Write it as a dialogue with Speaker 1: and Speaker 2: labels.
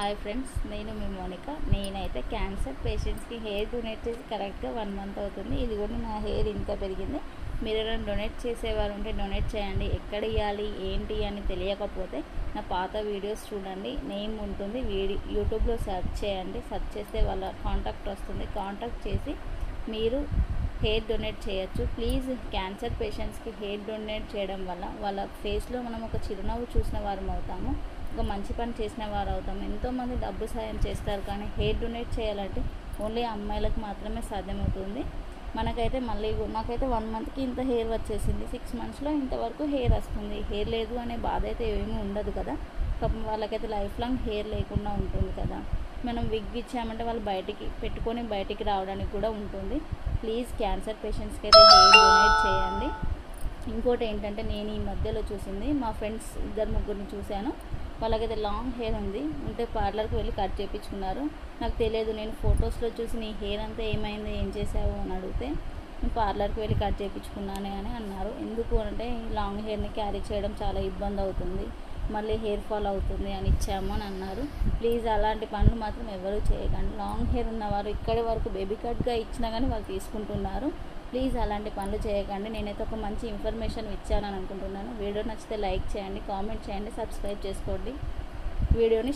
Speaker 1: Hi friends నేను మీ మోనిక. నేనైతే క్యాన్సర్ పేషెంట్స్కి హెయిర్ డొనేట్ చేసి కరెక్ట్గా వన్ మంత్ అవుతుంది. ఇది కూడా నా హెయిర్ ఇంకా పెరిగింది. మీరు ఎవరైనా డొనేట్ చేసేవారు ఉంటే డొనేట్ చేయండి. ఎక్కడ ఇవ్వాలి ఏంటి అని తెలియకపోతే నా పాత వీడియోస్ చూడండి. నేమ్ ఉంటుంది వీడి యూట్యూబ్లో సెర్చ్ చేయండి. సెర్చ్ చేస్తే వాళ్ళ కాంటాక్ట్ వస్తుంది. కాంటాక్ట్ చేసి మీరు హెయిర్ డొనేట్ చేయొచ్చు. ప్లీజ్ క్యాన్సర్ పేషెంట్స్కి హెయిర్ డొనేట్ చేయడం వల్ల వాళ్ళ ఫేస్లో మనం ఒక చిరునవ్వు చూసిన వారం అవుతాము. ఒక మంచి పని చేసిన వారు అవుతాము. ఎంతోమంది డబ్బు సాయం చేస్తారు కానీ హెయిర్ డొనేట్ చేయాలంటే ఓన్లీ అమ్మాయిలకు మాత్రమే సాధ్యమవుతుంది. మనకైతే మళ్ళీ నాకైతే వన్ మంత్కి ఇంత హెయిర్ వచ్చేసింది. సిక్స్ మంత్స్లో ఇంతవరకు హెయిర్ వస్తుంది. హెయిర్ లేదు అనే బాధ అయితే ఏమీ ఉండదు కదా. పాపం వాళ్ళకైతే లైఫ్ లాంగ్ హెయిర్ లేకుండా ఉంటుంది కదా. మనం విగ్ ఇచ్చామంటే వాళ్ళు బయటికి పెట్టుకొని బయటికి రావడానికి కూడా ఉంటుంది. ప్లీజ్ క్యాన్సర్ పేషెంట్స్కి అయితే హెయిర్ డొనేట్ చేయండి. ఇంకోటి ఏంటంటే నేను ఈ మధ్యలో చూసింది మా ఫ్రెండ్స్ ఇద్దరు ముగ్గురిని చూశాను. వాళ్ళకైతే లాంగ్ హెయిర్ ఉంది ఉంటే పార్లర్కి వెళ్ళి కట్ చేయించుకున్నారు నాకు తెలియదు నేను ఫొటోస్లో చూసి నీ హెయిర్ అంతా ఏమైంది ఏం చేసావు అని అడిగితే నేను పార్లర్కి వెళ్ళి కట్ చేయించుకున్నానే అని అన్నారు. ఎందుకు అంటే లాంగ్ హెయిర్ని క్యారీ చేయడం చాలా ఇబ్బంది అవుతుంది. మళ్ళీ హెయిర్ ఫాల్ అవుతుంది అని ఇచ్చాము అని అన్నారు. ప్లీజ్ అలాంటి పనులు మాత్రం ఎవరు చేయకండి. లాంగ్ హెయిర్ ఉన్నవారు ఇక్కడి వరకు బేబీ కట్గా ఇచ్చినా కానీ వాళ్ళు తీసుకుంటున్నారు. ప్లీజ్ అలాంటి పనులు చేయకండి. నేనైతే ఒక మంచి ఇన్ఫర్మేషన్ ఇచ్చానని అనుకుంటున్నాను. వీడియో నచ్చితే లైక్ చేయండి కామెంట్ చేయండి సబ్స్క్రైబ్ చేసుకోండి. వీడియోని